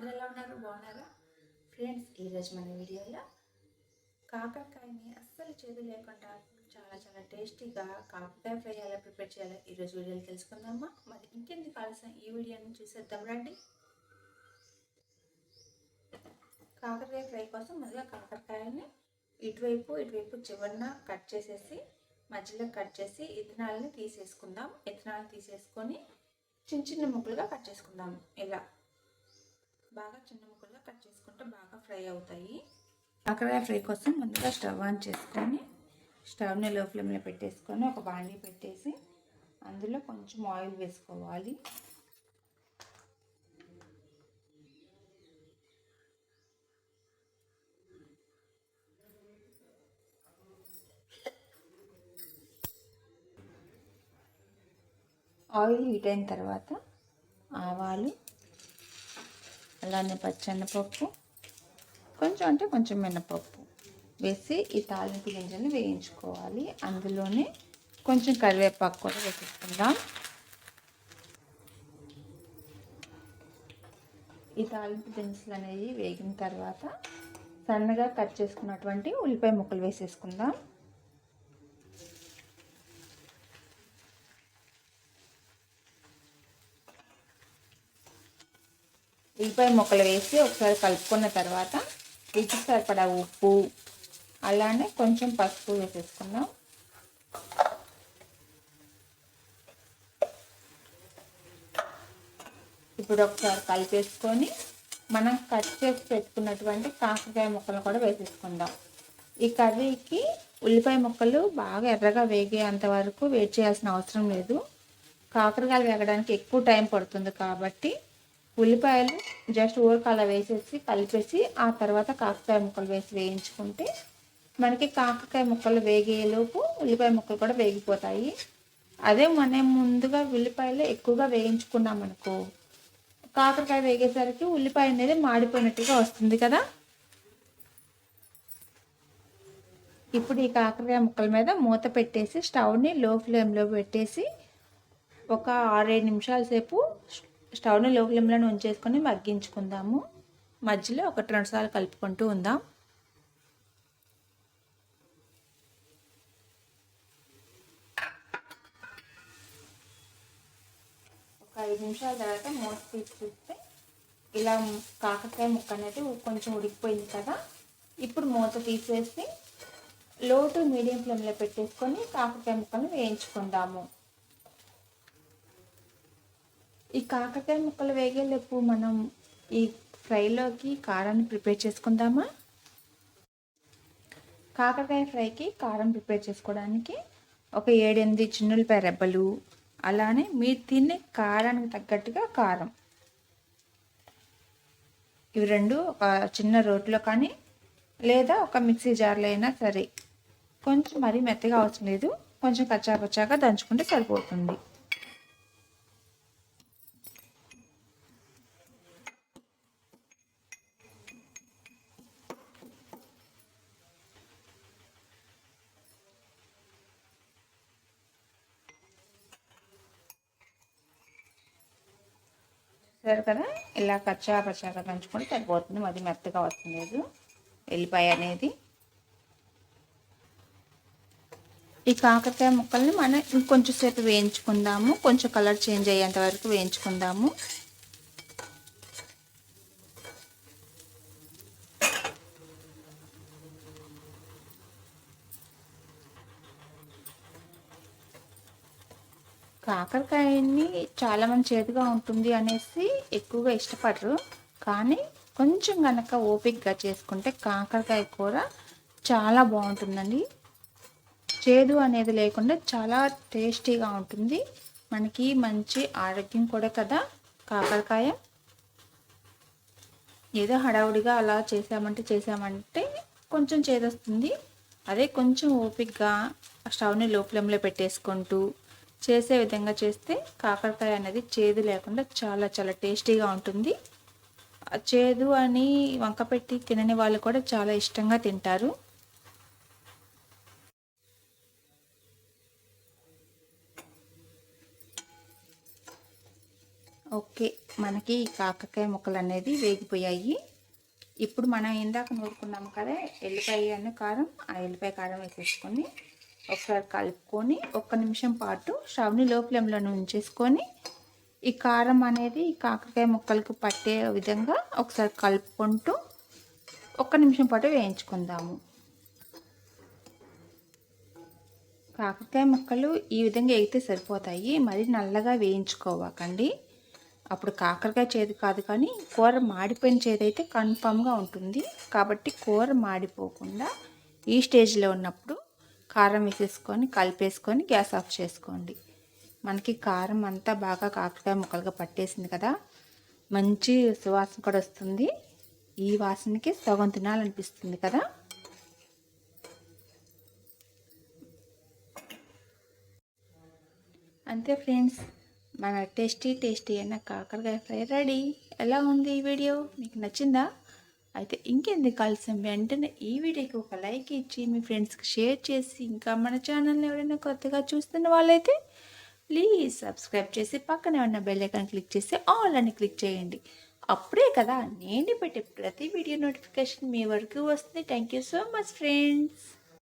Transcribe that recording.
అందరూ ఎలా ఉన్నారు? బాగున్నారా? ఫ్రెండ్స్ ఈరోజు మన వీడియోలో కాకరకాయని అస్సలు చేదు లేకుండా చాలా చాలా టేస్టీగా కాకరకాయ ఫ్రై ఎలా ప్రిపేర్ చేయాలో ఈరోజు వీడియోలో తెలుసుకుందామా? మరి ఇంకెందుకు కావాల్సిన ఈ వీడియోని చూసేద్దాం రండి. కాకరకాయ ఫ్రై కోసం ముందుగా కాకరకాయని ఇటువైపు ఇటువైపు చివరిన కట్ చేసేసి మధ్యలో కట్ చేసి ఇథనాల్ని తీసేసుకుందాం. ఇథనాల్ తీసేసుకొని చిన్న చిన్న ముక్కలుగా కట్ చేసుకుందాం. ఇలా బాగా చిన్న ముక్కలుగా కట్ చేసుకుంటే బాగా ఫ్రై అవుతాయి. కాకరకాయ ఫ్రై కోసం ముందుగా స్టవ్ ఆన్ చేసుకొని స్టవ్ని లో ఫ్లేమ్లో పెట్టేసుకొని ఒక బాండీ పెట్టేసి అందులో కొంచెం ఆయిల్ వేసుకోవాలి. ఆయిల్ హీట్ అయిన తర్వాత ఆవాలు అలానే పచ్చెనపప్పు. కొంచెం అంటే కొంచెం మినపప్పు వేసి ఈ తాలింపు గింజలు వేయించుకోవాలి. అందులోనే కొంచెం కరివేపాకు కూడా వేసేసుకుందాం. ఈ తాలింపు దినుసులు అనేవి వేగిన తర్వాత సన్నగా కట్ చేసుకున్నటువంటి ఉల్లిపాయ ముక్కలు వేసేసుకుందాం. ఉల్లిపాయ ముక్కలు వేసి ఒకసారి కలుపుకున్న తర్వాత రుచి సరిపడా ఉప్పు అలానే కొంచెం పసుపు వేసేసుకుందాం. ఇప్పుడు ఒకసారి కలిపేసుకొని మనం కట్ చేసి పెట్టుకున్నటువంటి కాకరకాయ ముక్కలు కూడా వేసేసుకుందాం. ఈ కర్రీకి ఉల్లిపాయ ముక్కలు బాగా ఎర్రగా వేగేంత వరకు వెయిట్ చేయాల్సిన అవసరం లేదు. కాకరకాయలు వేగడానికి ఎక్కువ టైం పడుతుంది కాబట్టి ఉల్లిపాయలు జస్ట్ ఊరక అలా వేసేసి కలిపేసి ఆ తర్వాత కాకరకాయ ముక్కలు వేసి వేయించుకుంటే మనకి కాకరకాయ ముక్కలు వేగేలోపు ఉల్లిపాయ ముక్కలు కూడా వేగిపోతాయి. అదే మనం ముందుగా ఉల్లిపాయలు ఎక్కువగా వేయించుకున్నాం అనుకో కాకరకాయ వేగేసరికి ఉల్లిపాయ అనేది మాడిపోయినట్టుగా వస్తుంది కదా? ఇప్పుడు ఈ కాకరకాయ ముక్కల మీద మూత పెట్టేసి స్టవ్ని లో ఫ్లేమ్లో పెట్టేసి ఒక ఆరేడు నిమిషాల సేపు స్టవ్ని లో ఫ్లేమ్లో ఉంచేసుకొని మగ్గించుకుందాము. మధ్యలో ఒకటి రెండు సార్లు కలుపుకుంటూ ఉందాం. ఒక ఐదు నిమిషాల తర్వాత మూత తీసి చూస్తే ఇలా కాకరకాయ ముక్క అనేది కొంచెం ఉడికిపోయింది కదా. ఇప్పుడు మూత తీసేసి లో టు మీడియం ఫ్లేమ్లో పెట్టేసుకొని కాకరకాయ ముక్కను వేయించుకుందాము. ఈ కాకరకాయ ముక్కలు వేగేలోపు మనం ఈ ఫ్రైలోకి కారాన్ని ప్రిపేర్ చేసుకుందామా? కాకరకాయ ఫ్రైకి కారం ప్రిపేర్ చేసుకోవడానికి ఒక ఏడెనిమిది చిన్నులపై రెబ్బలు అలానే మీరు తినే కారానికి తగ్గట్టుగా కారం. ఇవి రెండు ఒక చిన్న రోట్లో కానీ లేదా ఒక మిక్సీ జార్లో అయినా సరే. కొంచెం మరీ మెత్తగా అవసరం లేదు. కొంచెం కచ్చా పచ్చాగా దంచుకుంటే సరిపోతుంది. చూసారు కదా? ఇలా కచ్చా పచ్చాగా దంచుకుంటే సరిపోతుంది. మరి మెత్తగా వస్తుంది లేదు. ఎల్లిపాయ అనేది. ఈ కాకరకాయ ముక్కల్ని మనం ఇంకొంచెం సేపు వేయించుకుందాము. కొంచెం కలర్ చేంజ్ అయ్యేంత వరకు వేయించుకుందాము. కాకరకాయని చాలామంది చేదుగా ఉంటుంది అనేసి ఎక్కువగా ఇష్టపడరు. కానీ కొంచెం కనుక ఓపిక్గా చేసుకుంటే కాకరకాయ కూర చాలా బాగుంటుందండి. చేదు అనేది లేకుండా చాలా టేస్టీగా ఉంటుంది. మనకి మంచి ఆరోగ్యం కూడా కదా కాకరకాయ. ఏదో హడావుడిగా అలా చేసామంటే చేసామంటే కొంచెం చేదొస్తుంది. అదే కొంచెం ఓపిక్గా స్టవ్ని లో ఫ్లేమ్లో పెట్టేసుకుంటూ చేసే విధంగా చేస్తే కాకరకాయ అనేది చేదు లేకుండా చాలా చాలా టేస్టీగా ఉంటుంది. చేదు అని వంక పెట్టి తినని వాళ్ళు కూడా చాలా ఇష్టంగా తింటారు. ఓకే మనకి కాకరకాయ ముక్కలు అనేది వేగిపోయాయి. ఇప్పుడు మనం ఇందాక నూరుకున్నాము కదా ఎల్లిపాయ అన్న కారం ఆ ఎల్లిపాయ కారం వేసేసుకొని ఒకసారి కలుపుకొని ఒక్క నిమిషం పాటు స్టవ్ని లో ఉంచేసుకొని ఈ కారం అనేది ఈ కాకరకాయ ముక్కలకు పట్టే విధంగా ఒకసారి కలుపుకుంటూ ఒక్క నిమిషం పాటు వేయించుకుందాము. కాకరకాయ ముక్కలు ఈ విధంగా వేగితే సరిపోతాయి. మరి నల్లగా వేయించుకోవాకండి. అప్పుడు కాకరకాయ చేదు కాదు కానీ కూర మాడిపోయిన చేదు అయితే కన్ఫామ్గా ఉంటుంది. కాబట్టి కూర మాడిపోకుండా ఈ స్టేజ్లో ఉన్నప్పుడు కారం వేసేసుకొని కలిపేసుకొని గ్యాస్ ఆఫ్ చేసుకోండి. మనకి కారం అంతా బాగా కాకరకాయ ముక్కలుగా పట్టేసింది కదా. మంచి సువాసన కూడా వస్తుంది. ఈ వాసనకి సగం తినాలనిపిస్తుంది కదా. అంతే ఫ్రెండ్స్ మన టేస్టీ టేస్టీ అయిన కాకరకాయ ఫ్రై రెడీ. ఎలా ఉంది ఈ వీడియో? మీకు నచ్చిందా? అయితే ఇంకెందుకు కలిసి వెంటనే ఈ వీడియోకి ఒక లైక్ ఇచ్చి మీ ఫ్రెండ్స్కి షేర్ చేసి ఇంకా మన ఛానల్ని ఎవరైనా కొత్తగా చూస్తున్న వాళ్ళైతే ప్లీజ్ సబ్స్క్రైబ్ చేసి పక్కనే ఉన్న బెల్ ఐకాన్ క్లిక్ చేసి ఆల్ అని క్లిక్ చేయండి. అప్పుడే కదా నేను పెట్టే ప్రతి వీడియో నోటిఫికేషన్ మీ వరకు వస్తుంది. Thank you so much friends.